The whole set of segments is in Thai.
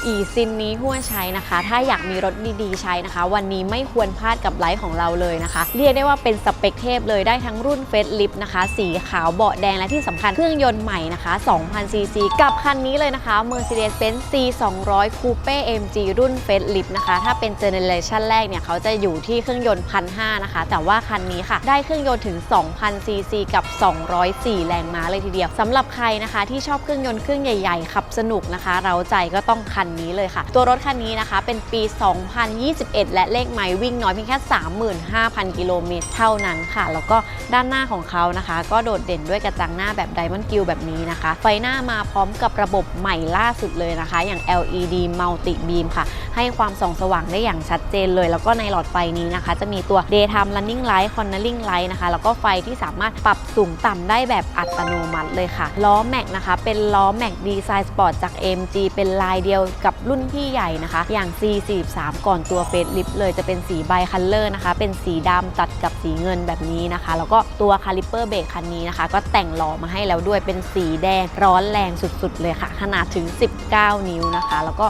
LE ซินนี้หัวใช้นะคะ ถ้าอยากมีรถดีๆ ใช้นะคะ วันนี้ไม่ควรพลาดกับไลฟ์ของเราเลยนะคะ เรียกได้ว่าเป็นสเปคเทพเลยได้ทั้งรุ่นเฟสลิฟนะคะ สีขาวเบาะแดงและที่สำคัญเครื่องยนต์ใหม่นะคะ 2,000ซีซีกับคันนี้เลยนะคะ Mercedes-Benz C 200 Coupe AMG รุ่นเฟสลิฟนะคะ ถ้าเป็นเจเนเรชันแรกเนี่ยเขาจะอยู่ที่เครื่องยนต์1,500นะคะ แต่ว่าคันนี้ค่ะ ได้เครื่องยนต์ถึง 2,000ซีซีกับ 204 แรงม้าเลยทีเดียวสำหรับใครนะคะ ที่ชอบเครื่องยนต์เครื่องใหญ่ๆขับสนุกนะคะ เราใจก็ต้องคันนี้เลยค่ะ ตัวรถคันนี้นะคะ เป็นปี 2021 และเลขไมล์วิ่งน้อยเพียงแค่ 35,000 กิโลเมตรเท่านั้นค่ะ แล้วก็ด้านหน้าของเขานะคะ ก็โดดเด่นด้วยกระจังหน้าแบบ Diamond g r i l l แบบนี้นะคะ ไฟหน้ามาพร้อมกับระบบใหม่ล่าสุดเลยนะคะ อย่าง LED Multi Beam ค่ะ ให้ความส่องสว่างได้อย่างชัดเจนเลย แล้วก็ในหลอดไฟนี้นะคะ จะมีตัว Daytime Running Light Cornering Light นะคะ แล้วก็ไฟที่สามารถปรับสูงต่ำได้แบบอัตโนมัติเลยค่ะ ล้อแม็กนะคะ เป็นล้อแม็กดีไซน์สปอร์ตจาก AMG เป็นลายเดียวกับรุ่นพี่ใหญ่นะคะ อย่าง C43 ก่อนตัวเฟสลิฟเลยจะเป็นสีไบคัลเลอร์นะคะ เป็นสีดำตัดกับสีเงินแบบนี้นะคะ แล้วก็ตัวคาลิเปอร์เบรกคันนี้นะคะ ก็แต่งล้อมาให้แล้วด้วยเป็นสีแดงร้อนแรงสุดๆ เลยค่ะ ขนาดถึง 19 นิ้วนะคะ แล้วก็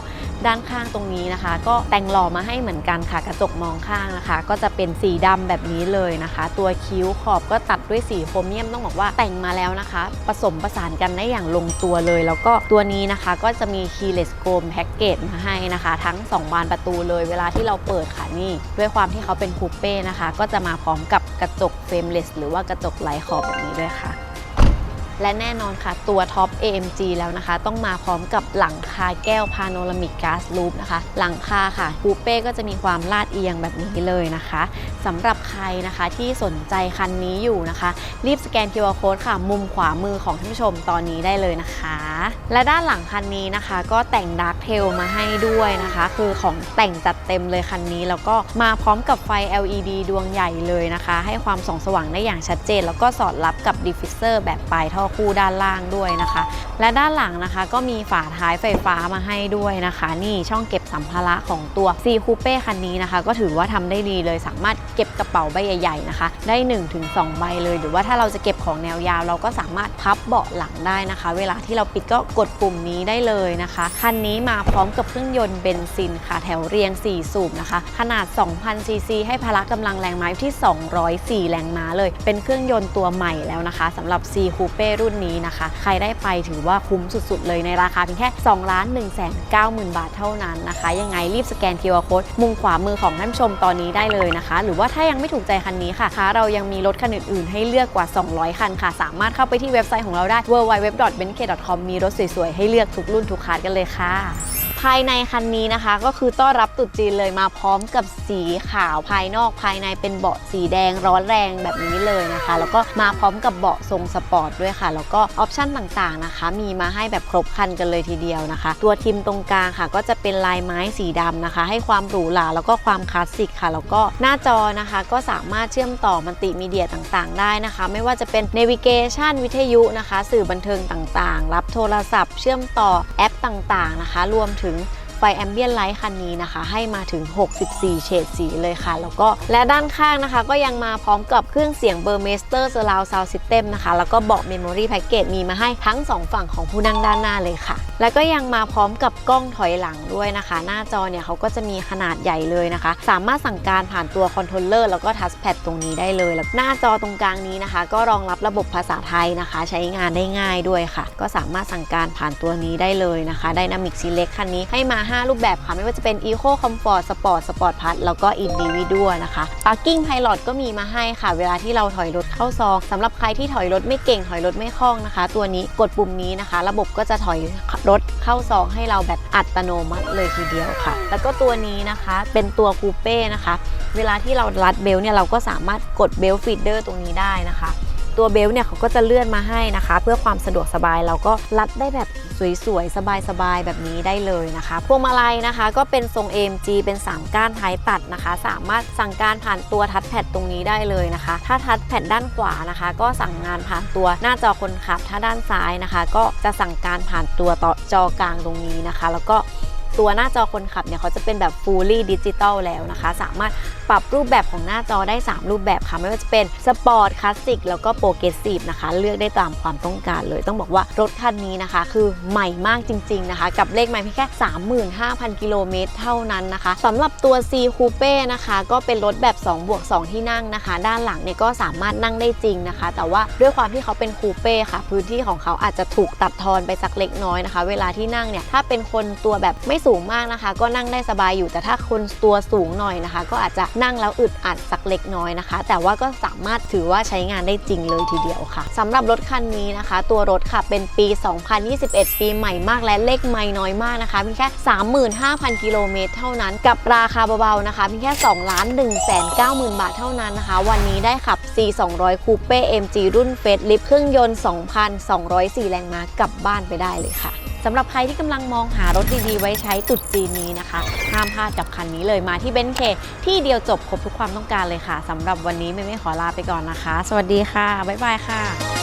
ด้านข้างตรงนี้นะคะ ก็แต่งหล่อมาให้เหมือนกันค่ะ กระจกมองข้างนะคะ ก็จะเป็นสีดำแบบนี้เลยนะคะ ตัวคิ้วขอบก็ตัดด้วยสีโครเมียมต้องบอกว่าแต่งมาแล้วนะคะ ผสมประสานกันได้อย่างลงตัวเลย แล้วก็ตัวนี้นะคะก็จะมี keyless chrome package มาให้นะคะ ทั้ง 2 บานประตูเลยเวลาที่เราเปิดค่ะนี่ด้วยความที่เขาเป็นคูเป้นะคะ ก็จะมาพร้อมกับกระจก frameless หรือว่ากระจกไร้ขอบแบบนี้ด้วยค่ะ และแน่นอนค่ะ ตัวท็อป AMG แล้วนะคะ ต้องมาพร้อมกับหลังคาแก้วพาโนรามิกกาซลูปนะคะ หลังคาค่ะคูเป้ก็จะมีความลาดเอียงแบบนี้เลยนะคะสำหรับใครนะคะที่สนใจคันนี้อยู่นะคะ รีบสแกน QR Code ค่ะ มุมขวามือของท่านผู้ชมตอนนี้ได้เลยนะคะ และด้านหลังคันนี้นะคะ ก็แต่งดาร์กเทลมาให้ด้วยนะคะ คือของแต่งจัดเต็มเลยคันนี้ แล้วก็มาพร้อมกับไฟ LED ดวงใหญ่เลยนะคะ ให้ความส่องสว่างได้อย่างชัดเจน แล้วก็สอดรับกับดิฟฟิเซอร์แบบปลายท่อคู่ด้านล่างด้วยนะคะ และด้านหลังนะคะ ก็มีฝาท้ายไฟฟ้ามาให้ด้วยนะคะ นี่ช่องเก็บสัมภาระของตัว C Coupe คันนี้นะคะ ก็ถือว่าทำได้ดีเลยสามารถ ก็บกระเป๋าใบใหญ่ๆนะคะ ได้ 1-2 ใบเลย หรือว่าถ้าเราจะเก็บของแนวยาว เราก็สามารถพับเบาะหลังได้นะคะ เวลาที่เราปิดก็กดปุ่มนี้ได้เลยนะคะคันนี้มาพร้อมกับเครื่องยนต์เบนซินค่ะแถวเรียง 4 สูบนะคะ ขนาด 2,000 ซีซีให้พละกำลังแรงม้าอยู่ที่ 204 แรงม้าเลย เป็นเครื่องยนต์ตัวใหม่แล้วนะคะสำหรับ C Coupe รุ่นนี้นะคะ ใครได้ไปถือว่าคุ้มสุดๆ เลยในราคาเพียงแค่2ล้าน1 9 0 0 0 0 บาทเท่านั้นนะคะ ยังไงรีบสแกน QR Code มุมขวามือของท่านชมตอนนี้ได้เลยนะคะ หรือว่าถ้ายังไม่ถูกใจคันนี้ค่ะคะเรายังมีรถคันอื่นๆ ให้เลือกกว่า 200 คันค่ะ สามารถเข้าไปที่เว็บไซต์ของเราได้ www.benk.com มีรถสวยๆ ให้เลือกทุกรุ่นทุกคันกันเลยค่ะ ภายในคันนี้นะคะ ก็คือต้อนรับตรุษจีนเลยมาพร้อมกับสีขาวภายนอกภายในเป็นเบาะสีแดงร้อนแรงแบบนี้เลยนะคะ แล้วก็มาพร้อมกับเบาะทรงสปอร์ตด้วยค่ะ แล้วก็ออปชั่นต่างๆนะคะ มีมาให้แบบครบคันกันเลยทีเดียวนะคะ ตัวทิมตรงกลางค่ะ ก็จะเป็นลายไม้สีดำนะคะ ให้ความหรูหราแล้วก็ความคลาสสิกค่ะ แล้วก็หน้าจอนะคะ ก็สามารถเชื่อมต่อมัลติมีเดียต่างๆ ได้นะคะ ไม่ว่าจะเป็น Navigation วิทยุนะคะ สื่อบันเทิงต่างๆ รับโทรศัพท์ เชื่อมต่อแอปต่างๆนะคะ รวมถึง students ไฟแอมเบียนไลท์คันนี้นะคะ ให้มาถึง 64 เฉดสีเลยค่ะ แล้วก็และด้านข้างนะคะ ก็ยังมาพร้อมกับเครื่องเสียงเบอร์เมสเตอร์เซอร์ราวซาวซิสเต็มนะคะ แล้วก็เบาะเมมโมรี่แพ็กเกจมีมาให้ทั้ง 2 ฝั่งของผู้นั่งด้านหน้าเลยค่ะ แล้วก็ยังมาพร้อมกับกล้องถอยหลังด้วยนะคะ หน้าจอเนี่ยเขาก็จะมีขนาดใหญ่เลยนะคะ สามารถสั่งการผ่านตัวคอนโทรลเลอร์แล้วก็ทัชแพดตรงนี้ได้เลยแล้วหน้าจอตรงกลางนี้นะคะ ก็รองรับระบบภาษาไทยนะคะ ใช้งานได้ง่ายด้วยค่ะ ก็สามารถสั่งการผ่านตัวนี้ได้เลยนะคะ Dynamic Select คันนี้ให้มา5 รูปแบบค่ะ ไม่ว่าจะเป็น Eco Comfort Sport Sport Plus แล้วก็ Individual นะคะ Parking Pilot ก็มีมาให้ค่ะ เวลาที่เราถอยรถเข้าซองสำหรับใครที่ถอยรถไม่เก่งถอยรถไม่คล่องนะคะ ตัวนี้กดปุ่มนี้นะคะ ระบบก็จะถอยรถเข้าซองให้เราแบบอัตโนมัติเลยทีเดียวค่ะ แล้วก็ตัวนี้นะคะเป็นตัวคูเป้นะคะ เวลาที่เรารัดเบลเนี่ยเราก็สามารถกดเบลฟีดเดอร์ตรงนี้ได้นะคะ ตัวเบลต์เนี่ยเขาก็จะเลื่อนมาให้นะคะ เพื่อความสะดวกสบายเราก็รัดได้แบบสวยๆ สบายๆ แบบนี้ได้เลยนะคะ พวงมาลัยนะคะ ก็เป็นทรง AMG เป็น 3 ก้านท้ายตัดนะคะ สามารถสั่งการผ่านตัวทัชแพดตรงนี้ได้เลยนะคะ ถ้าทัชแพดด้านขวานะคะ ก็สั่งงานผ่านตัวหน้าจอคนขับ ถ้าด้านซ้ายนะคะ ก็จะสั่งการผ่านตัวต่อจอกลางตรงนี้นะคะ แล้วก็ ตัวหน้าจอคนขับเนี่ยเขาจะเป็นแบบ fully digital แล้วนะคะ สามารถปรับรูปแบบของหน้าจอได้ 3 รูปแบบค่ะ ไม่ว่าจะเป็นสปอร์ตคลาสสิกแล้วก็โปรเกรสซีฟนะคะ เลือกได้ตามความต้องการเลย ต้องบอกว่ารถคันนี้นะคะ คือใหม่มากจริง ๆนะคะ กับเลขไมล์เพียงแค่ 35,000 กิโลเมตรเท่านั้นนะคะสำหรับตัว C Coupe นะคะ ก็เป็นรถแบบ2บวก2ที่นั่งนะคะ ด้านหลังเนี่ยก็สามารถนั่งได้จริงนะคะ แต่ว่าด้วยความที่เขาเป็นคูเป้ค่ะ พื้นที่ของเขาอาจจะถูกตัดทอนไปสักเล็กน้อยนะคะ เวลาที่นั่งเนี่ยถ้าเป็นคนตัวแบบไม่สูงมากนะคะ ก็นั่งได้สบายอยู่แต่ถ้าคนตัวสูงหน่อยนะคะ ก็อาจจะนั่งแล้วอึดอัดสักเล็กน้อยนะคะ แต่ว่าก็สามารถถือว่าใช้งานได้จริงเลยทีเดียวค่ะสำหรับรถคันนี้นะคะ ตัวรถค่ะเป็นปี 2021 ปีใหม่มากและเลขไม่น้อยมากนะคะเพียงแค่ 35,000 กิโลเมตรเท่านั้น กับราคาเบาๆนะคะเพียงแค่2ล้าน1 9 0 0 0 0บาทเท่านั้นนะคะ วันนี้ได้ขับ C 200 Coupe MG รุ่นเฟสลิฟเครื่องยนต์ 2,204 แรงม้ากลับบ้านไปได้เลยค่ะ สำหรับใครที่กำลังมองหารถดีๆ ไว้ใช้ตุดจีนนี้นะคะ ห้ามพลาดกับคันนี้เลยมาที่เบนเคที่เดียวจบครบทุกความต้องการเลยค่ะสำหรับวันนี้ไม่ไม่ขอลาไปก่อนนะคะ สวัสดีค่ะ บ๊ายบายค่ะ